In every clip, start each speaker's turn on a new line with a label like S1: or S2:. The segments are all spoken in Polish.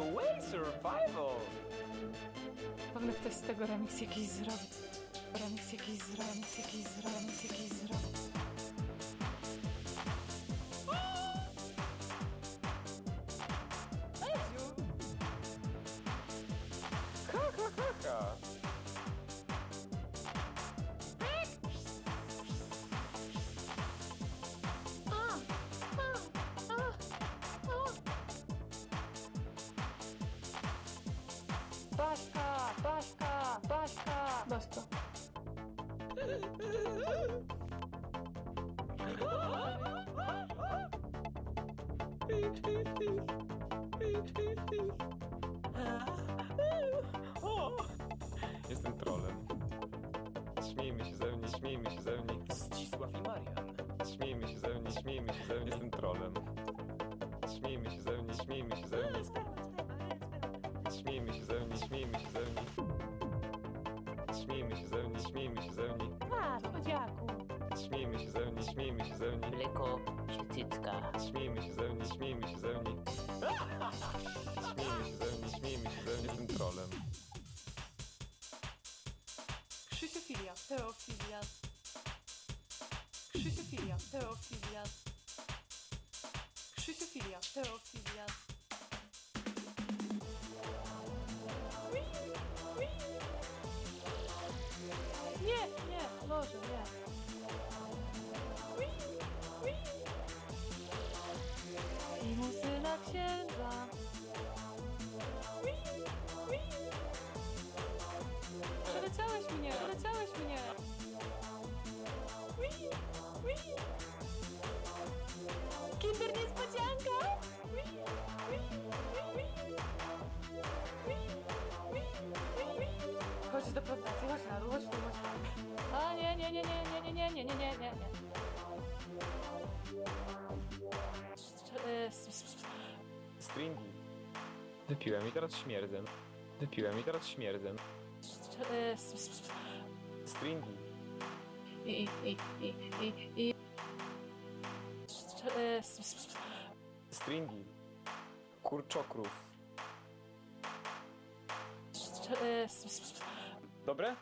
S1: way survival!
S2: Pewnie ktoś z tego remix jakiś zrobi. Remix jakiś zrobi, remix jakiś zrobi, remix jakiś zrobi. Baśka! Baśka.
S1: Jestem trolem. Śmiejmy się ze mnie, śmiejmy się ze mnie.
S3: Zdzisław i Marian.
S1: Śmiejmy się ze mnie, śmiejmy się ze mnie. Jestem trolem. Śmiejmy się ze mnie, śmiejmy się ze mnie. Śmiejmy się ze mnie, śmiejmy się ze mnie. Śmiejmy się ze mnie, śmiejmy się ze mnie.
S2: Masz, chodziaku.
S1: Śmiejmy się ze mnie, śmiejmy się ze mnie.
S4: Mleko czy cycka?
S1: Śmiejmy się ze mnie, śmiejmy się ze mnie. Śmiejmy się ze mnie, śmiejmy się ze mnie. Jestem trolem.
S2: Krzysiofilia. Teofilia. Krzysiofilia. Teofilia. Krzysiofilia. Teofilia. nie, nie, nie, nie, nie.
S1: Stringi. Wypiłem i teraz śmierdzę. Wypiłem i teraz śmierdzę. Stringi.
S2: I, i, i, i, i.
S1: Stringi. Kurczokrów. Dobre?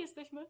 S2: jesteśmy.